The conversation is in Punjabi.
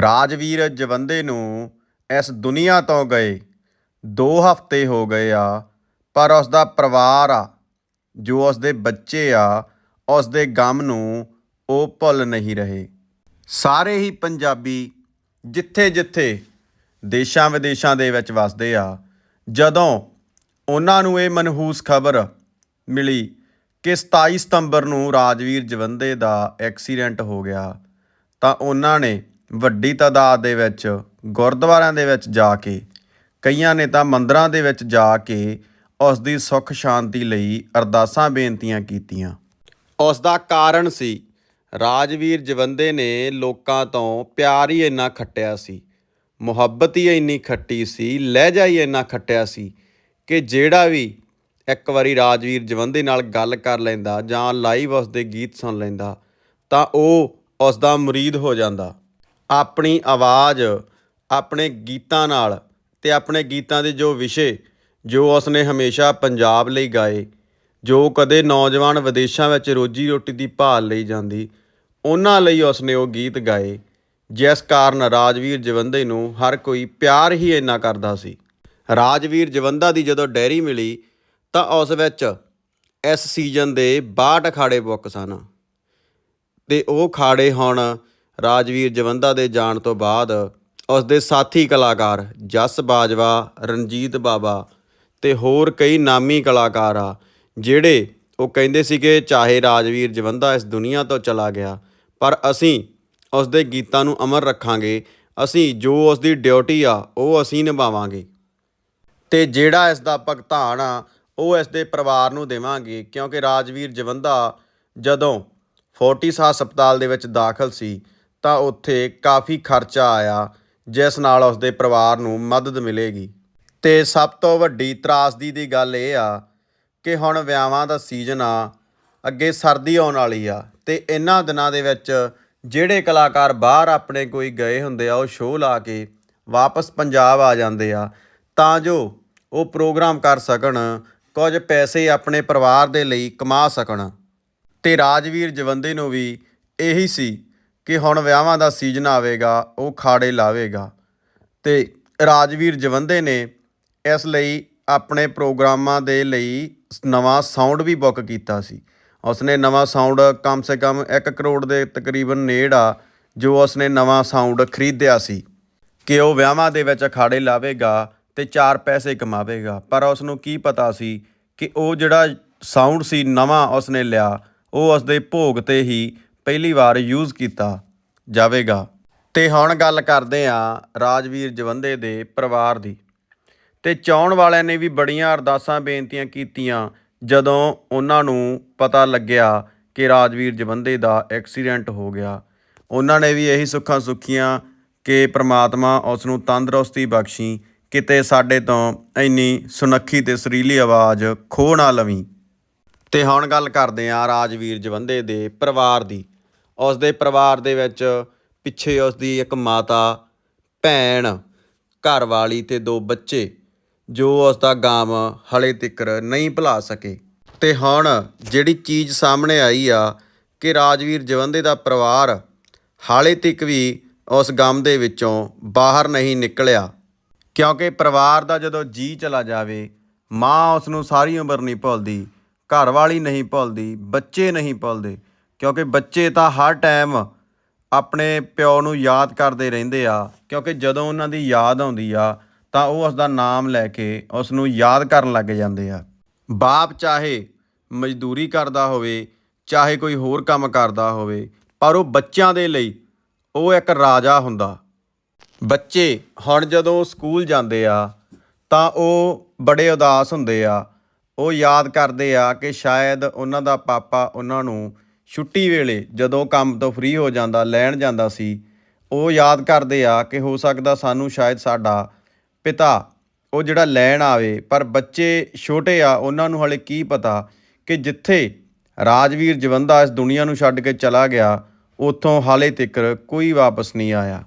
ਰਾਜਵੀਰ ਜਵੰਦੇ ਨੂੰ ਇਸ ਦੁਨੀਆ ਤੋਂ ਗਏ। 2 ਹਫ਼ਤੇ ਹੋ ਗਏ ਆ, ਪਰ ਉਸ ਦਾ ਪਰਿਵਾਰ ਆ। ਜੋ ਉਸ ਦੇ ਬੱਚੇ ਆ ਉਸ ਦੇ ਗਮ ਨੂੰ ਉਹ ਭੁੱਲ ਨਹੀਂ ਰਹੇ। ਸਾਰੇ ਹੀ ਪੰਜਾਬੀ ਜਿੱਥੇ-ਜਿੱਥੇ ਦੇਸ਼ਾਂ ਵਿਦੇਸ਼ਾਂ ਦੇ ਵਿੱਚ ਵਸਦੇ ਆ, ਜਦੋਂ ਉਹਨਾਂ ਨੂੰ ਇਹ ਮਨਹੂਸ ਖਬਰ ਮਿਲੀ ਕਿ 27 ਸਤੰਬਰ ਨੂੰ ਰਾਜਵੀਰ ਜਵੰਦੇ ਦਾ ਐਕਸੀਡੈਂਟ ਹੋ ਗਿਆ, ਤਾਂ ਉਹਨਾਂ ਨੇ ਵੱਡੀ ਤਾਦਾਦ ਦੇ ਵਿੱਚ, ਗੁਰਦੁਆਰਿਆਂ ਦੇ ਵਿੱਚ ਜਾ ਕੇ, ਕਈਆਂ ਨੇ ਤਾਂ ਮੰਦਰਾਂ ਦੇ ਵਿੱਚ ਜਾ ਕੇ ਉਸ ਦੀ ਸੁੱਖ ਸ਼ਾਂਤੀ ਲਈ ਅਰਦਾਸਾਂ ਬੇਨਤੀਆਂ ਕੀਤੀਆਂ। ਉਸ ਦਾ ਕਾਰਨ ਸੀ, ਰਾਜਵੀਰ ਜਵੰਦੇ ਨੇ ਲੋਕਾਂ ਤੋਂ ਪਿਆਰ ਹੀ ਇੰਨਾ ਖੱਟਿਆ ਸੀ, ਮੁਹੱਬਤ ਹੀ ਇੰਨੀ ਖੱਟੀ ਸੀ, ਲਹਿਜਾ ਹੀ ਇੰਨਾ ਖੱਟਿਆ ਸੀ ਕਿ ਜਿਹੜਾ ਵੀ ਇੱਕ ਵਾਰੀ ਰਾਜਵੀਰ ਜਵੰਦੇ ਨਾਲ ਗੱਲ ਕਰ ਲੈਂਦਾ ਜਾਂ ਲਾਈਵ ਉਸ ਦੇ ਗੀਤ ਸੁਣ ਲੈਂਦਾ ਤਾਂ ਉਹ ਉਸ ਦਾ ਮੁਰੀਦ ਹੋ ਜਾਂਦਾ। ਆਪਣੀ ਆਵਾਜ਼, ਆਪਣੇ ਗੀਤਾਂ ਨਾਲ ਅਤੇ ਆਪਣੇ ਗੀਤਾਂ ਦੇ ਜੋ ਵਿਸ਼ੇ, ਜੋ ਉਸਨੇ ਹਮੇਸ਼ਾ ਪੰਜਾਬ ਲਈ ਗਾਏ, ਜੋ ਕਦੇ ਨੌਜਵਾਨ ਵਿਦੇਸ਼ਾਂ ਵਿੱਚ ਰੋਜੀ ਰੋਟੀ ਦੀ ਭਾਲ ਲਈ ਜਾਂਦੀ, ਉਹਨਾਂ ਲਈ ਉਸਨੇ ਉਹ ਗੀਤ ਗਾਏ, ਜਿਸ ਕਾਰਨ ਰਾਜਵੀਰ ਜਵੰਦੇ ਨੂੰ ਹਰ ਕੋਈ ਪਿਆਰ ਹੀ ਇੰਨਾ ਕਰਦਾ ਸੀ। ਰਾਜਵੀਰ ਜਵੰਦਾ ਦੀ ਜਦੋਂ ਡੈਰੀ ਮਿਲੀ, ਤਾਂ ਉਸ ਵਿੱਚ ਇਸ ਸੀਜ਼ਨ ਦੇ 62 ਅਖਾੜੇ ਬੁੱਕ ਸਨ। ਅਤੇ ਉਹ ਖਾੜੇ ਹੁਣ ਰਾਜਵੀਰ ਜਵੰਦਾ ਦੇ ਜਾਣ ਤੋਂ ਬਾਅਦ ਉਸ ਦੇ ਸਾਥੀ ਕਲਾਕਾਰ ਜਸ ਬਾਜਵਾ, ਰਣਜੀਤ ਬਾਵਾ ਤੇ ਹੋਰ ਕਈ ਨਾਮੀ ਕਲਾਕਾਰ ਆ, ਜਿਹੜੇ ਉਹ ਕਹਿੰਦੇ ਸੀ ਕਿ ਚਾਹੇ ਰਾਜਵੀਰ ਜਵੰਦਾ ਇਸ ਦੁਨੀਆ ਤੋਂ ਚਲਾ ਗਿਆ, ਪਰ ਅਸੀਂ ਉਸ ਦੇ ਗੀਤਾਂ ਨੂੰ ਅਮਰ ਰੱਖਾਂਗੇ, ਅਸੀਂ ਜੋ ਉਸ ਦੀ ਡਿਊਟੀ ਆ, ਉਹ ਅਸੀਂ ਨਿਭਾਵਾਂਗੇ। ਤੇ ਜਿਹੜਾ ਇਸ ਦਾ ਭੁਗਤਾਨ ਆ, ਉਹ ਇਸ ਦੇ ਪਰਿਵਾਰ ਨੂੰ ਦੇਵਾਂਗੇ, ਕਿਉਂਕਿ ਰਾਜਵੀਰ ਜਵੰਦਾ ਜਦੋਂ ਫੋਰਟਿਸ ਹਸਪਤਾਲ ਦੇ ਵਿੱਚ ਦਾਖਲ ਸੀ ਤਾਂ ਉੱਥੇ ਕਾਫੀ ਖਰਚਾ ਆਇਆ, ਜਿਸ ਨਾਲ ਉਸਦੇ ਪਰਿਵਾਰ ਨੂੰ ਮਦਦ ਮਿਲੇਗੀ। ਤੇ ਸਭ ਤੋਂ ਵੱਡੀ ਤਰਾਸਦੀ ਦੀ ਗੱਲ ਇਹ ਆ ਕਿ ਹੁਣ ਵਿਆਹਾਂ ਦਾ ਸੀਜ਼ਨ ਆ, ਅੱਗੇ ਸਰਦੀ ਆਉਣ ਵਾਲੀ ਆ, ਤੇ ਇਹਨਾਂ ਦਿਨਾਂ ਦੇ ਵਿੱਚ ਜਿਹੜੇ ਕਲਾਕਾਰ ਬਾਹਰ ਆਪਣੇ ਕੋਈ ਗਏ ਹੁੰਦੇ ਆ, ਉਹ ਸ਼ੋਅ ਲਾ ਕੇ ਵਾਪਸ ਪੰਜਾਬ ਆ ਜਾਂਦੇ ਆ, ਤਾਂ ਜੋ ਉਹ ਪ੍ਰੋਗਰਾਮ ਕਰ ਸਕਣ, ਕੁਝ ਪੈਸੇ ਆਪਣੇ ਪਰਿਵਾਰ ਦੇ ਲਈ ਕਮਾ ਸਕਣ। ਤੇ ਰਾਜਵੀਰ ਜਵੰਦੇ ਨੂੰ ਵੀ ਇਹੀ ਸੀ ਕਿ ਹੁਣ ਵਿਆਹਾਂ ਦਾ ਸੀਜ਼ਨ ਆਵੇਗਾ, ਉਹ ਖਾੜੇ ਲਾਵੇਗਾ। ਤੇ ਰਾਜਵੀਰ ਜਵੰਦੇ ਨੇ ਇਸ ਲਈ ਆਪਣੇ ਪ੍ਰੋਗਰਾਮਾਂ ਦੇ ਲਈ ਨਵਾਂ ਸਾਊਂਡ ਵੀ ਬੁੱਕ ਕੀਤਾ ਸੀ। ਉਸਨੇ ਨਵਾਂ ਸਾਊਂਡ ਕਮ ਸੇ ਕਮ 1 ਕਰੋੜ ਦੇ ਤਕਰੀਬਨ ਨੇੜ ਆ, ਜੋ ਉਸਨੇ ਨਵਾਂ ਸਾਊਂਡ ਖਰੀਦਿਆ ਸੀ ਕਿ ਉਹ ਵਿਆਹਾਂ ਦੇ ਵਿੱਚ ਅਖਾੜੇ ਲਾਵੇਗਾ ਤੇ ਚਾਰ ਪੈਸੇ ਕਮਾਵੇਗਾ। ਪਰ ਉਸ ਨੂੰ ਕੀ ਪਤਾ ਸੀ ਕਿ ਉਹ ਜਿਹੜਾ ਸਾਊਂਡ ਸੀ ਨਵਾਂ ਉਸਨੇ ਲਿਆ, ਉਹ ਉਸਦੇ ਭੋਗ ਤੇ ਹੀ ਪਹਿਲੀ ਵਾਰ ਯੂਜ਼ ਕੀਤਾ ਜਾਵੇਗਾ। ਤੇ ਹੁਣ ਗੱਲ ਕਰਦੇ ਆ ਰਾਜਵੀਰ ਜਵੰਦੇ ਦੇ ਪਰਿਵਾਰ ਦੀ। ਤੇ ਚਾਹਣ ਵਾਲਿਆਂ ਨੇ ਵੀ ਬੜੀਆਂ ਅਰਦਾਸਾਂ ਬੇਨਤੀਆਂ ਕੀਤੀਆਂ, ਜਦੋਂ ਉਹਨਾਂ ਨੂੰ ਪਤਾ ਲੱਗਿਆ ਕਿ ਰਾਜਵੀਰ ਜਵੰਦੇ ਦਾ ਐਕਸੀਡੈਂਟ ਹੋ ਗਿਆ। ਉਹਨਾਂ ਨੇ ਵੀ ਇਹੀ ਸੁੱਖਾਂ ਸੁੱਖੀਆਂ ਕਿ ਪ੍ਰਮਾਤਮਾ ਉਸ ਨੂੰ ਤੰਦਰੁਸਤੀ ਬਖਸ਼ੀ, ਕਿਤੇ ਸਾਡੇ ਤੋਂ ਇੰਨੀ ਸੁਨੱਖੀ ਤੇ ਸੁਰੀਲੀ ਆਵਾਜ਼ ਖੋ ਨਾ ਲਵੀਂ। ਤੇ ਹੁਣ ਗੱਲ ਕਰਦੇ ਆ ਰਾਜਵੀਰ ਜਵੰਦੇ ਦੇ ਪਰਿਵਾਰ ਦੀ। ਉਸ ਦੇ ਪਰਿਵਾਰ ਦੇ ਵਿੱਚ ਪਿੱਛੇ ਉਸ ਦੀ ਇੱਕ ਮਾਤਾ, ਭੈਣ ਘਰ ਵਾਲੀ ਤੇ ਦੋ ਬੱਚੇ, ਜੋ ਉਸ ਦਾ ਗਾਮ ਹਲੇ ਤਿੱਕਰ ਨਹੀਂ ਭੁਲਾ ਸਕੇ। ਤੇ ਹੁਣ ਜਿਹੜੀ ਚੀਜ਼ ਸਾਹਮਣੇ ਆਈ ਆ ਕਿ ਰਾਜਵੀਰ ਜਵੰਦੇ ਦਾ ਪਰਿਵਾਰ ਹਾਲੇ ਤੱਕ ਵੀ ਉਸ ਗਮ ਦੇ ਵਿੱਚੋਂ ਬਾਹਰ ਨਹੀਂ ਨਿਕਲਿਆ, ਕਿਉਂਕਿ ਪਰਿਵਾਰ ਦਾ ਜਦੋਂ ਜੀ ਚਲਾ ਜਾਵੇ, ਮਾਂ ਉਸ ਨੂੰ ਸਾਰੀ ਉਮਰ ਨਹੀਂ ਭੁੱਲਦੀ ਘਰ ਵਾਲੀ ਨਹੀਂ ਭੁੱਲਦੀ, ਬੱਚੇ ਨਹੀਂ ਭੁੱਲਦੇ ਕਿਉਂਕਿ ਬੱਚੇ ਤਾਂ ਹਰ ਟਾਈਮ ਆਪਣੇ ਪਿਓ ਨੂੰ ਯਾਦ ਕਰਦੇ ਰਹਿੰਦੇ ਆ, ਕਿਉਂਕਿ ਜਦੋਂ ਉਹਨਾਂ ਦੀ ਯਾਦ ਆਉਂਦੀ ਆ, ਤਾਂ ਉਹ ਉਸ ਦਾ ਨਾਮ ਲੈ ਕੇ ਉਸ ਨੂੰ ਯਾਦ ਕਰਨ ਲੱਗ ਜਾਂਦੇ ਆ। ਬਾਪ ਚਾਹੇ ਮਜ਼ਦੂਰੀ ਕਰਦਾ ਹੋਵੇ, ਚਾਹੇ ਕੋਈ ਹੋਰ ਕੰਮ ਕਰਦਾ ਹੋਵੇ, ਪਰ ਉਹ ਬੱਚਿਆਂ ਦੇ ਲਈ ਉਹ ਇੱਕ ਰਾਜਾ ਹੁੰਦਾ। ਬੱਚੇ ਹੁਣ ਜਦੋਂ ਸਕੂਲ ਜਾਂਦੇ ਆ, ਤਾਂ ਉਹ ਬੜੇ ਉਦਾਸ ਹੁੰਦੇ ਆ। ਉਹ ਯਾਦ ਕਰਦੇ ਆ ਕਿ ਸ਼ਾਇਦ ਉਹਨਾਂ ਦਾ ਪਾਪਾ ਉਹਨਾਂ ਨੂੰ ਛੁੱਟੀ ਵੇਲੇ ਜਦੋਂ ਕੰਮ ਤੋਂ ਫ੍ਰੀ ਹੋ ਜਾਂਦਾ, ਲੈਣ ਜਾਂਦਾ ਸੀ, ਉਹ ਯਾਦ ਕਰਦੇ ਆ ਕਿ ਹੋ ਸਕਦਾ ਸਾਨੂੰ ਸ਼ਾਇਦ ਸਾਡਾ ਪਿਤਾ, ਉਹ ਜਿਹੜਾ ਲੈਣ ਆਵੇ, ਪਰ ਬੱਚੇ ਛੋਟੇ ਆ, ਉਹਨਾਂ ਨੂੰ ਹਲੇ ਕੀ ਪਤਾ ਕਿ ਜਿੱਥੇ ਰਾਜਵੀਰ ਜਵੰਦਾ ਇਸ ਦੁਨੀਆ ਨੂੰ ਛੱਡ ਕੇ ਚਲਾ ਗਿਆ, ਉੱਥੋਂ ਹਾਲੇ ਤੱਕ ਕੋਈ ਵਾਪਸ ਨਹੀਂ ਆਇਆ।